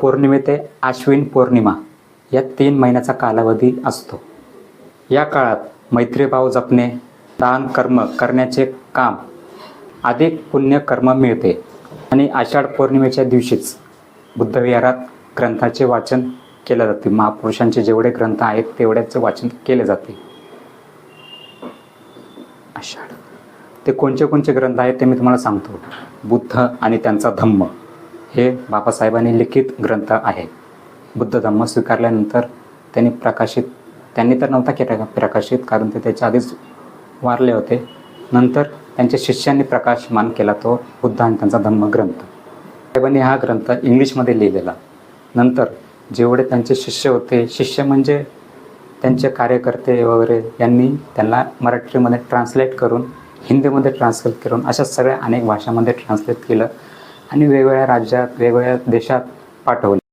पौर्णिमे ते आश्विन पौर्णिमा या तीन महिन्याचा कालावधी असतो. या काळात मैत्रीभाव जपणे दान कर्म करण्याचे काम अधिक पुण्य कर्म मिळते. आणि आषाढ पौर्णिमेच्या दिवशीच बुद्धविहारात ग्रंथाचे वाचन केले जाते. महापुरुषांचे जेवढे ग्रंथ आहेत तेवढ्याचे वाचन केले जाते. आषाढ. ते कोणते कोणते ग्रंथ आहेत ते मी तुम्हाला सांगतो. बुद्ध आणि त्यांचा धम्म. हे बाबासाहेबांनी लिखित ग्रंथ आहे. बुद्ध धम्म स्वीकारल्यानंतर त्यांनी प्रकाशित त्यांनी तर नव्हता केला प्रकाशित कारण ते त्याच्या आधीच वारले होते. नंतर त्यांच्या शिष्यांनी प्रकाशमान केला तो बुद्ध आणि त्यांचा धम्म ग्रंथ. साहेबांनी हा ग्रंथ इंग्लिशमध्ये लिहिलेला. नंतर जेवढे त्यांचे शिष्य होते शिष्य म्हणजे त्यांचे कार्यकर्ते वगैरे यांनी त्यांना मराठीमध्ये ट्रान्सलेट करून हिंदीमध्ये ट्रान्सलेट करून अशा सगळ्या अनेक भाषांमध्ये ट्रान्सलेट केलं. आणि वेगवेगळ्या राज्यात वेगवेगळ्या देशात पाठवले.